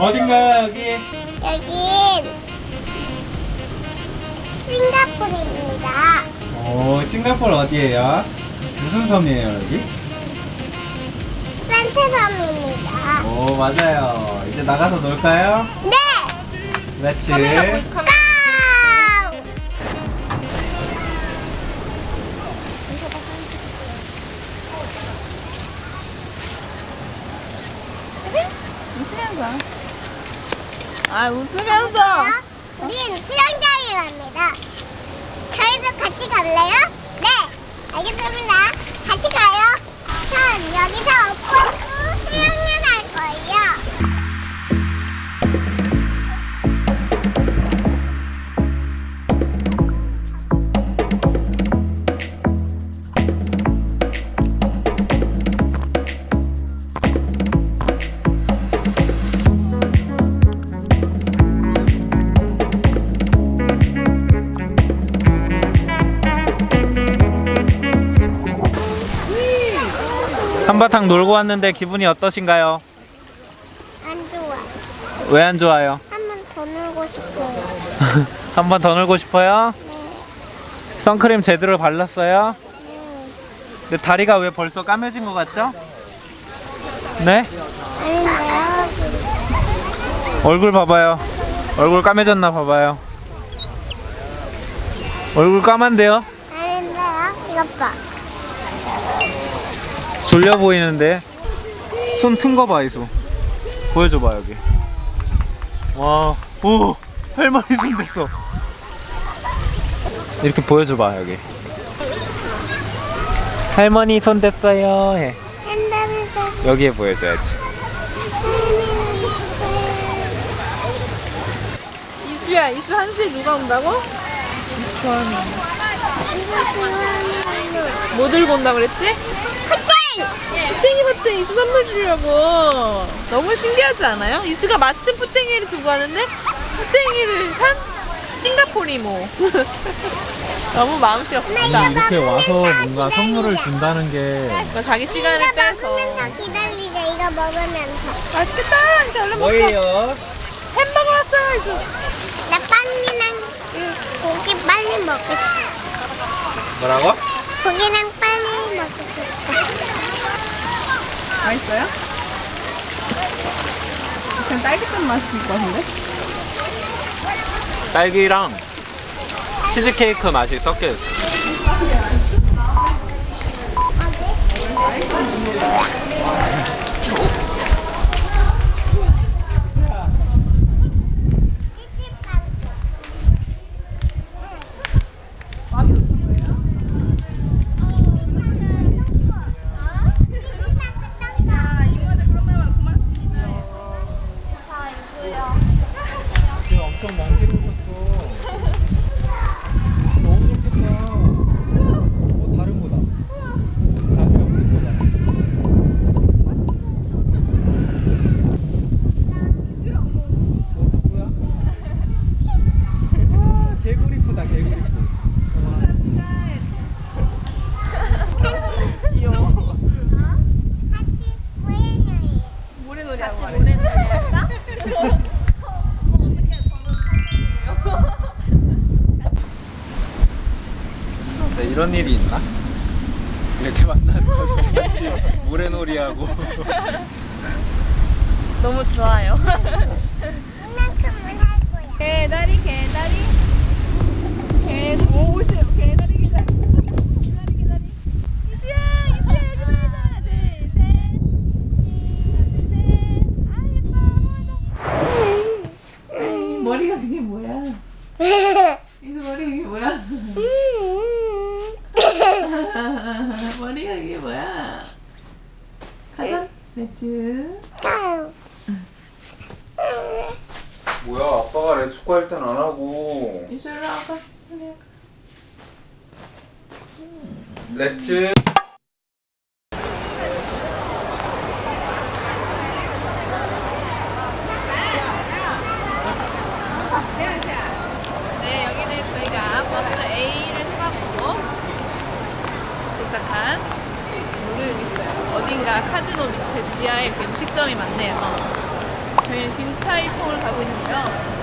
어딘가요 여기? 여긴 싱가포르입니다. 오 싱가포르 어디예요? 무슨 섬이에요 여기? 산테섬입니다. 오 맞아요. 이제 나가서 놀까요? 네! 렛츠. 카메라 보여줘 카메라 아 웃으면서 우린 수영장에 갑니다. 저희도 같이 갈래요? 네! 알겠습니다. 같이 가요. 전 여기서 한바탕 놀고 왔는데 기분이 어떠신가요? 안 좋아. 왜 안 좋아요? 한 번 더 놀고 싶어요. 한 번 더 놀고 싶어요? 네. 선크림 제대로 발랐어요? 네. 근데 다리가 왜 벌써 까매진 것 같죠? 네? 아닌데요? 얼굴 봐봐요. 얼굴 까매졌나 봐봐요. 얼굴 까만데요? 아닌데요? 이것 봐. 졸려 보이는데? 손 튼 거 봐 이소. 보여줘봐 여기. 와오 할머니 손 됐어. 이렇게 보여줘봐 여기. 할머니 손 됐어요 해. 여기에 보여줘야지. 이수야 이수 한시에 누가 온다고? 이거 좋아하는 뭐 들고 온다 그랬지? 푸땡이 봤더니 이수 선물 주려고 너무 신기하지 않아요? 이수가 마침 푸땡이를 두고 가는데 푸땡이를 산 싱가포리모 너무 마음씨가 크다 이렇게 와서 뭔가 선물을 준다는 게 그러니까 자기 시간을 이거 빼서 먹으면서 기다리자. 이거 먹으면서. 맛있겠다 이제 얼른 먹자 뭐예요? 햄버거 왔어요 이수 나 빵이랑 음, 고기 빨리 먹고 싶어. 뭐라고? 고기랑 빨리 먹고 싶어. 맛있어요? 그냥 딸기잼 맛일 것 같은데? 딸기랑 치즈케이크 맛이 섞여 있어 아, 이모한테 그런 말만 고맙습니다. 지금 엄청 먼 길 오셨어. 너무 좋겠다. 어, 다른 거다. 가게 없는 거다. 어, 누구야? 와, 개구리 푸다, 개구리 푸. 귀여워. 같이 모여요. 모래놀이 하고 말해. 진짜 이런 일이 있나? 이렇게 만나서 같이 모래놀이하고. 너무 좋아요. 이만큼은 할 거야. 개다리, 개다리. 개, 오, 오세요. 개다리, 개다리. 개다리, 개다리. 이수야, 이수야, 여기 보자. 하나, 둘, 셋. 하나, 둘, 셋. 아, 예뻐. 머리가 그게 뭐야? 이수 머리 그게 뭐야? 머리가 이게 뭐야? 가자. 렛츠. 뭐야, 내 축구할 땐 안 하고. 이수로 와봐. 렛츠. 네, 여기는 저희가 버스 A를 타고 도착한 모르겠어요. 어딘가 카지노 밑에 지하에 그 음식점이 많네요. 저희는 딘타이퐁을 가고 있는데요.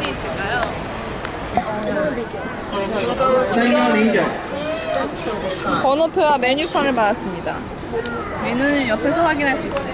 어디 있을까요? 번호표와 메뉴판을 받았습니다. 메뉴는 옆에서 확인할 수 있어요.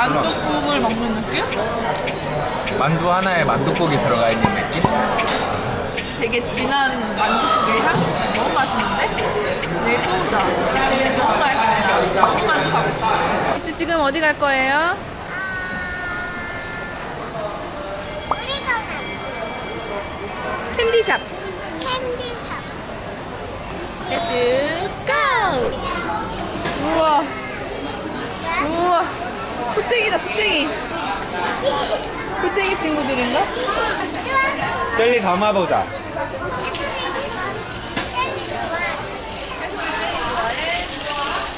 만둣국을 먹는 느낌? 만두 하나에 만두국이 들어가 있는 느낌? 되게 진한 만두국의 향? 너무 맛있는데? 내일 또 오자. 너무 맛있어요. 너무 만족하고 싶어요. 이치 지금 어디 갈 거예요? 간 캔디샵. 캔디샵. 렛츠 고! 우와. 우와. 푸땡이다, 푸땡이. 푸땡이 친구들인가? 젤리 담아보자.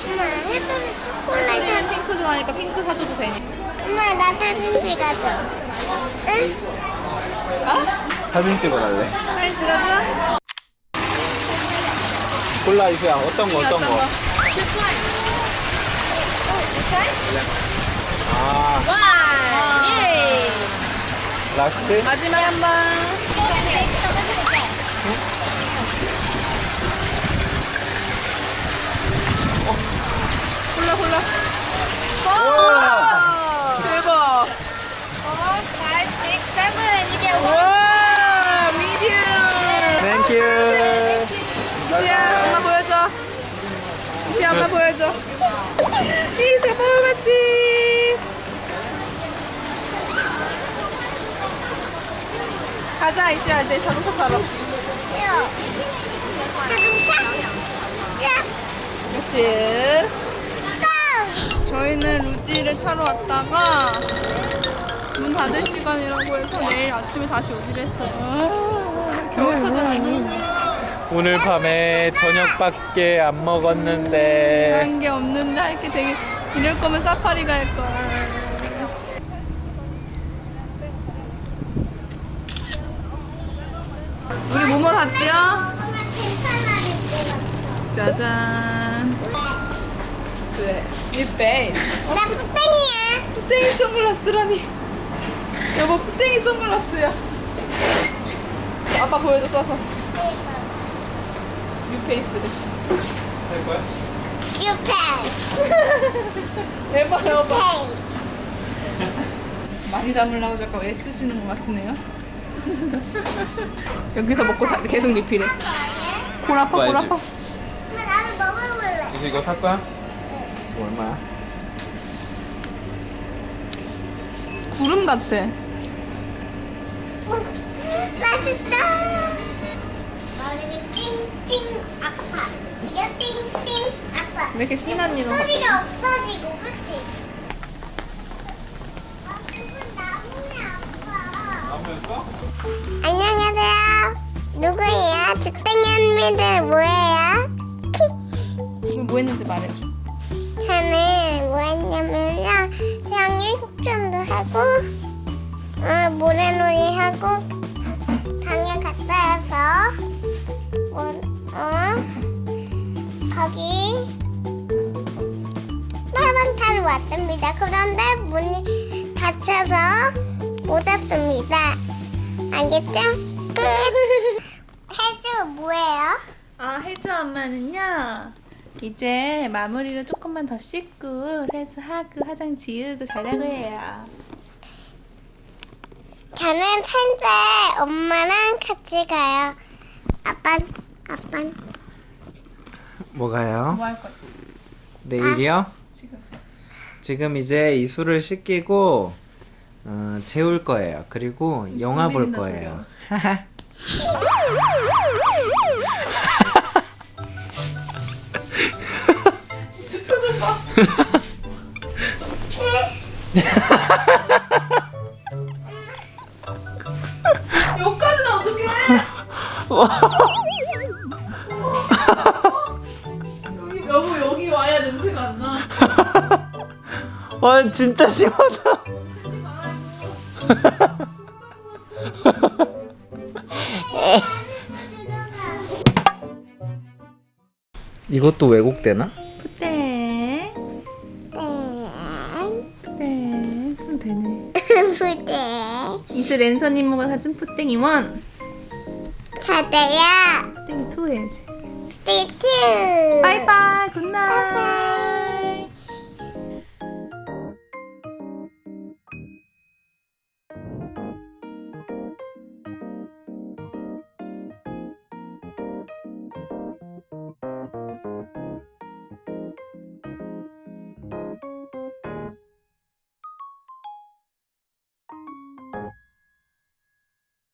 엄마, 해소는 초콜릿. 사실은 핑크 좋아하니까 핑크 사줘도 되니? 엄마, 나 사진 찍어줘. 응? 아? 사진 찍어달래. 사진 찍어줘? 골라 이수야 어떤 거 어떤 거? This one. Oh, this one? 아 와! 예! 라스트? 마지막 한 번. 골라 골라. 와! 대박. 와! 미디엄. 땡큐. 이수야 엄마 보여줘. 이수야 엄마 보여줘. 이수야 뽑았지. 가자 이수야 이제 자동차 타러. 자동차. 야, 그렇지. 고! 저희는 루지를 타러 왔다가 문 닫을 시간이라고 해서 내일 아침에 다시 오기로 했어요. 겨우 찾아가니 오늘 밤에 저녁밖에 안 먹었는데 한게 없는데 할게 되게 이럴 거면 사파리 갈 걸. 우리 뭐뭐 샀죠? 짜잔. 스웨. 이 베이스. 나 푸땡이야. 푸땡이 선글라스라니. 여보 푸땡이 선글라스야. 아빠 보여줘 써서. 뉴페이스를. 살 거야? 대박 여보. 펜. 많이 담으려고 자꾸 애쓰시는 것 같으네요. 여기서 먹고 자, 계속 리필해. 골 아파 골. 아파. 엄마, 나도 먹어볼래. 이수 이거 살 거야? 이거 얼마야? 구름 같아. 맛있다. 머리가 띵띵 아파. 이거 띵띵 아파. 왜 이렇게 신나니 너? 소리가 없어지고, 그치? 아, 그건 나무에 아파. 나무였어? 안녕하세요. 누구예요? 직등이 언니들 뭐예요? 키. 지금 뭐 했는지 말해줘. 저는 뭐 했냐면요. 생일 폭전도 하고, 어, 모래놀이 하고, 강에 갔다 와서, 뭐, 어, 거기, 빠방 타러 왔습니다. 그런데 문이 닫혀서 못 왔습니다. 알겠죠? 끝. 해주 뭐예요? 아, 혜주 엄마는요. 이제 마무리를 조금만 더 씻고 세수하고 화장 지우고 자려고 해요. 저는 현재 엄마랑 같이 가요. 아빠, 아빠. 뭐가요? 뭐 할 거야? 내일이요? 지금. 지금 이제 이수를 씻기고 어, 재울 거예요. 그리고 영화 볼 거예요. 표정 봐. 여기까지는 어떡해? 여기, 여보 여기 와야 냄새가 안 나. 와 진짜 심하 이것도 왜곡되나? 푸대. 푸대. 좀 되네. 부대. 이수 랜선 이모가 사준 푸땡이 원. 저도요. 푸땡이 투 해야지. 띠트. 바이바이 굿나잇.